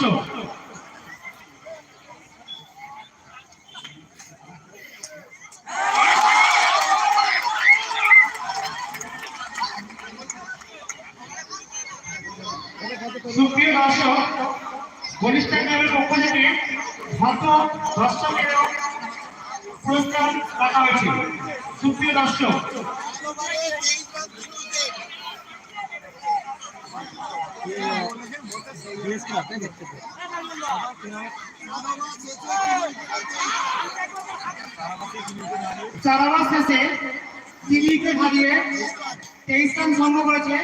দর্শক সুপ্রিয় দর্শক ঘনিষ্ঠান ক্লাবের পক্ষ থেকে ভদ্র দর্শকের পুরস্কার রাখা হয়েছে সুপ্রিয় দর্শক চারাবাস শেষে দিল্লিকে হারিয়ে তেইশ রান সংগ্রহ করেছে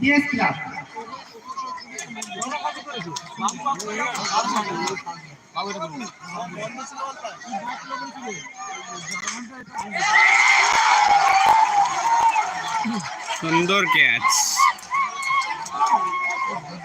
ডিএস ক্লাব। সুন্দর ক্যাচ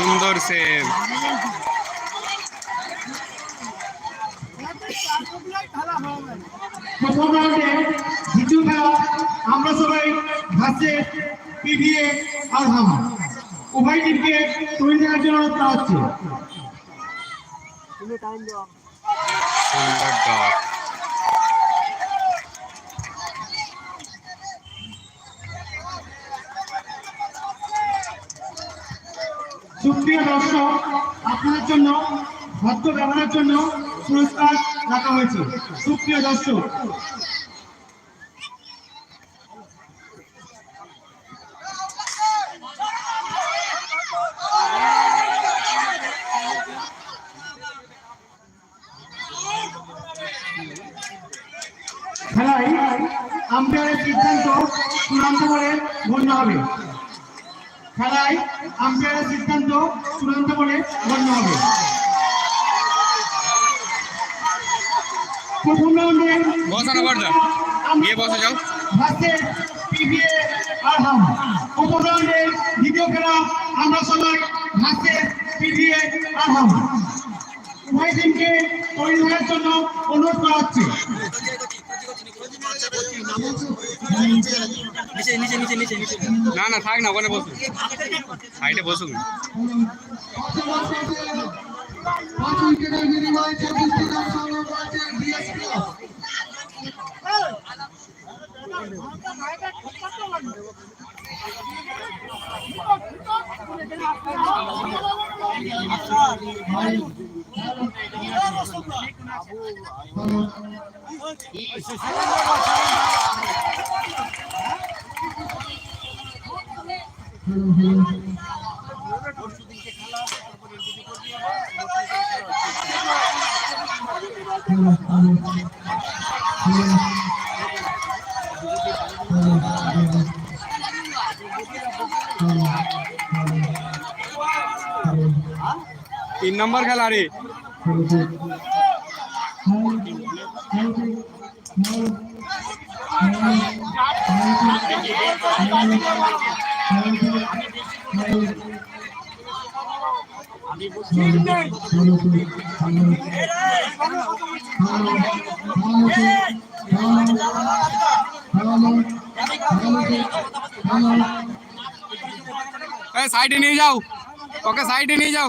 সুন্দর সেভ প্রথম রাউন্ডে দ্বিতীয় খেলা আমরা সবাই ঘাসে পিভিএ আর হামা। উভয় টিমকে তৈরি থাকার জন্য অনুরোধ করা হচ্ছে। সুন্দর ডট সুপ্রিয় দর্শক আপনাদের জন্য ভদ্র ব্যবহারের জন্য পুরস্কার রাখা হয়েছে। সুপ্রিয় দর্শক, খেলায় আম্পায়ারের সিদ্ধান্ত চূড়ান্ত বলে গণ্য হবে। খেলায় আম্পায়ারের সিদ্ধান্ত চূড়ান্ত বলে গণ্য হবে। প্রথম রাউন্ডে প্রথম রাউন্ডে দ্বিতীয় খেলা আমরা সবাই ভার্সেস পিবিএ আরহাম। উভয় টিমকে তৈরি হওয়ার জন্য অনুরোধ করা হচ্ছে। না না থাক না ওখানে বসুন। সাইডে বসুন। তিন নম্বর খেলা রে সাইডে নিয়ে যাও। ওকে সাইডে নিয়ে যাও।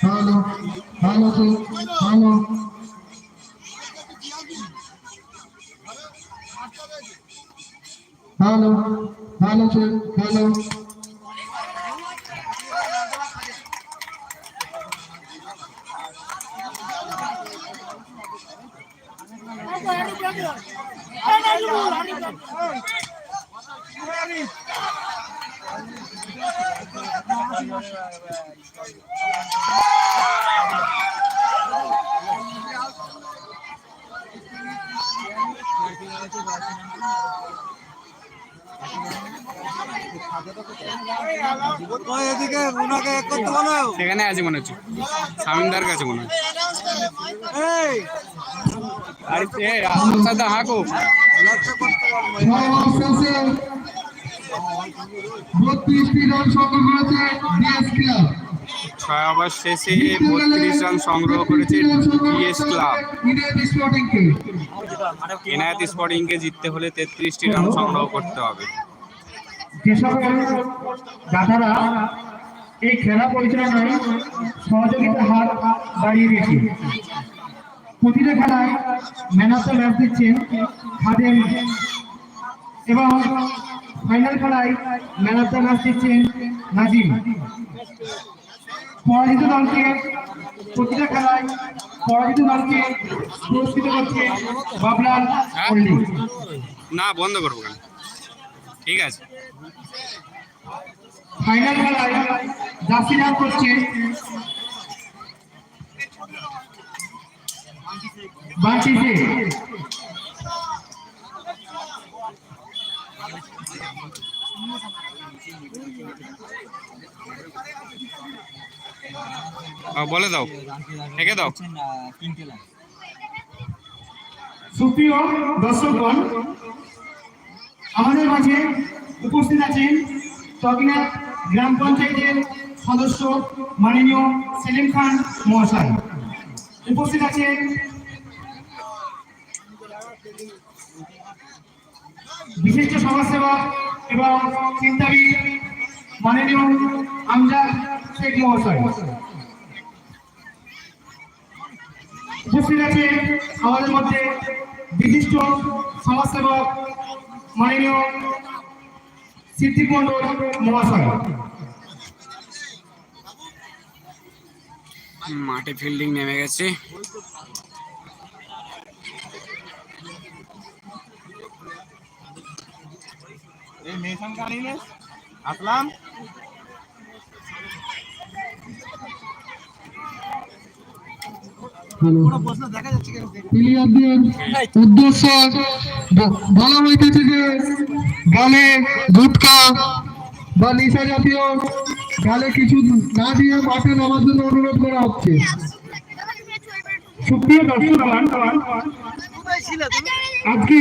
হ্যালো হ্যালো তো হ্যালো হ্যালো হ্যালো তো হ্যালো এদিকে ওনাকে এক করতে বলো সেখানে আছে মনে হচ্ছে। সামিনদার কাছে মনে হচ্ছে। হাঁকো লক্ষ্য করতে বলো সর্বশেষে বত্রিশটি রান সংগ্রহ করেছে ডিএস ক্লাব ছয় ওভার শেষে বত্রিশ রান সংগ্রহ করেছে ডিএস ক্লাব এনায়েত স্পোর্টিংকে। জিততে হলে তেত্রিশটি রান সংগ্রহ করতে হবে। যে সকল দাদারা এই খেলা পরিচালনায় সহযোগিতার হাত বাড়িয়ে দিয়েছে। প্রতিটা খেলায় ম্যান অফ দ্য ম্যাচ দিচ্ছেন খাদেম এবং ফাইনাল খেলায় ম্যান অফ দ্য ম্যাচ দিচ্ছেন নাজিম। পরাজিত দলকে প্রতিটা খেলায় পরাজিত দলকে পুরস্কৃত করছে বাবলাল না বন্ধ করব কেন? ঠিক আছে। ফাইনাল খেলায় জার্সি রান করছে বান্টি বলে দাও। একে দাও। সুপ্রিয় দর্শকগণ, আমাদের মাঝে উপস্থিত আছেন চকনাথ গ্রাম পঞ্চায়েতের সদস্য মাননীয় সেলিম খান মহাশয়। উপস্থিত আছেন বিশিষ্ট সমাজসেবক এবং চিন্তাবিদ মাননীয় আমজাদ শেখ মহাশয়। উপস্থিত আছে আমাদের মধ্যে বিশিষ্ট সমাজসেবক মাননীয় সিদ্দিক মন্ডল মহাশয়। মাঠে ফিল্ডিং নেমে গেছে। এই মেশান কানিলে আসলাম। উদ্দেশ্য বলা হইতেছে যে গালে গুটকা বা নেশা জাতীয় গালে কিছু না দিয়ে মাঠে নামার জন্য অনুরোধ করা হচ্ছে। সুপ্রিয় দর্শক আজকে